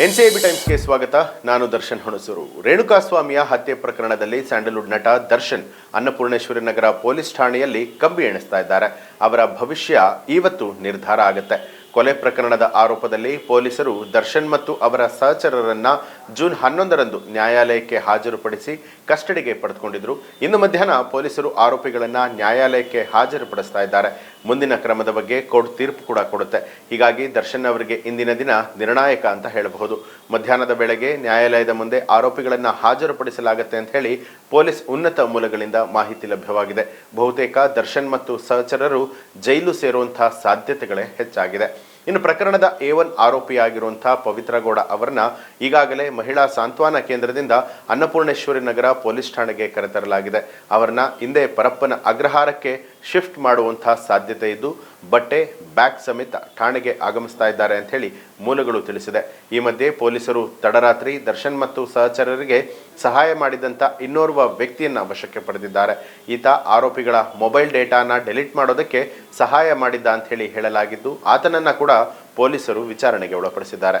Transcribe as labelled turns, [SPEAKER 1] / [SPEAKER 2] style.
[SPEAKER 1] NCIB ಟೈಮ್ಸ್ಗೆ ಸ್ವಾಗತ. ನಾನು ದರ್ಶನ್ ಹುಣಸೂರು. ರೇಣುಕಾಸ್ವಾಮಿಯ ಹತ್ಯೆ ಪ್ರಕರಣದಲ್ಲಿ ಸ್ಯಾಂಡಲ್ವುಡ್ ನಟ ದರ್ಶನ್ ಅನ್ನಪೂರ್ಣೇಶ್ವರಿ ನಗರ ಪೊಲೀಸ್ ಠಾಣೆಯಲ್ಲಿ ಕಂಬಿ ಎಣಿಸ್ತಾ ಇದ್ದಾರೆ. ಅವರ ಭವಿಷ್ಯ ಇವತ್ತು ನಿರ್ಧಾರ ಆಗುತ್ತೆ. ಕೊಲೆ ಪ್ರಕರಣದ ಆರೋಪದಲ್ಲಿ ಪೊಲೀಸರು ದರ್ಶನ್ ಮತ್ತು ಅವರ ಸಹಚರರನ್ನ ಜೂನ್ ಹನ್ನೊಂದರಂದು ನ್ಯಾಯಾಲಯಕ್ಕೆ ಹಾಜರುಪಡಿಸಿ ಕಸ್ಟಡಿಗೆ ಪಡೆದುಕೊಂಡಿದ್ರು ಇನ್ನು ಮಧ್ಯಾಹ್ನ ಪೊಲೀಸರು ಆರೋಪಿಗಳನ್ನು ನ್ಯಾಯಾಲಯಕ್ಕೆ ಹಾಜರುಪಡಿಸ್ತಾ ಇದ್ದಾರೆ. ಮುಂದಿನ ಕ್ರಮದ ಬಗ್ಗೆ ಕೋರ್ಟ್ ತೀರ್ಪು ಕೂಡ ಕೊಡುತ್ತೆ. ಹೀಗಾಗಿ ದರ್ಶನ್ ಅವರಿಗೆ ಇಂದಿನ ದಿನ ನಿರ್ಣಾಯಕ ಅಂತ ಹೇಳಬಹುದು. ಮಧ್ಯಾಹ್ನದ ವೇಳೆಗೆ ನ್ಯಾಯಾಲಯದ ಮುಂದೆ ಆರೋಪಿಗಳನ್ನು ಹಾಜರುಪಡಿಸಲಾಗುತ್ತೆ ಅಂತ ಹೇಳಿ ಪೊಲೀಸ್ ಉನ್ನತ ಮೂಲಗಳಿಂದ ಮಾಹಿತಿ ಲಭ್ಯವಾಗಿದೆ. ಬಹುತೇಕ ದರ್ಶನ್ ಮತ್ತು ಸಹಚರರು ಜೈಲು ಸೇರುವಂತಹ ಸಾಧ್ಯತೆಗಳೇ ಹೆಚ್ಚಾಗಿದೆ. ಇನ್ನು ಪ್ರಕರಣದ ಎ ಒನ್ ಆರೋಪಿಯಾಗಿರುವಂತಹ ಪವಿತ್ರ ಗೌಡ ಅವರನ್ನ ಈಗಾಗಲೇ ಮಹಿಳಾ ಸಾಂತ್ವನ ಕೇಂದ್ರದಿಂದ ಅನ್ನಪೂರ್ಣೇಶ್ವರಿ ನಗರ ಪೊಲೀಸ್ ಠಾಣೆಗೆ ಕರೆತರಲಾಗಿದೆ. ಅವರನ್ನ ಹಿಂದೆ ಪರಪ್ಪನ ಅಗ್ರಹಾರಕ್ಕೆ ಶಿಫ್ಟ್ ಮಾಡುವಂತಹ ಸಾಧ್ಯತೆ ಇದ್ದು ಬಟ್ಟೆ, ಬ್ಯಾಗ್ ಸಮೇತ ಠಾಣೆಗೆ ಆಗಮಿಸ್ತಾ ಇದ್ದಾರೆ ಅಂತ ಹೇಳಿ ಮೂಲಗಳು ತಿಳಿಸಿದೆ. ಈ ಮಧ್ಯೆ ಪೊಲೀಸರು ತಡರಾತ್ರಿ ದರ್ಶನ್ ಮತ್ತು ಸಹಚರರಿಗೆ ಸಹಾಯ ಮಾಡಿದಂತ ಇನ್ನೋರ್ವ ವ್ಯಕ್ತಿಯನ್ನ ವಶಕ್ಕೆ ಪಡೆದಿದ್ದಾರೆ. ಈತ ಆರೋಪಿಗಳ ಮೊಬೈಲ್ ಡೇಟಾನ ಡೆಲೀಟ್ ಮಾಡೋದಕ್ಕೆ ಸಹಾಯ ಮಾಡಿದ್ದ ಅಂತ ಹೇಳಿ ಹೇಳಲಾಗಿದ್ದು, ಆತನನ್ನ ಕೂಡ ಪೊಲೀಸರು ವಿಚಾರಣೆಗೆ ಒಳಪಡಿಸಿದ್ದಾರೆ.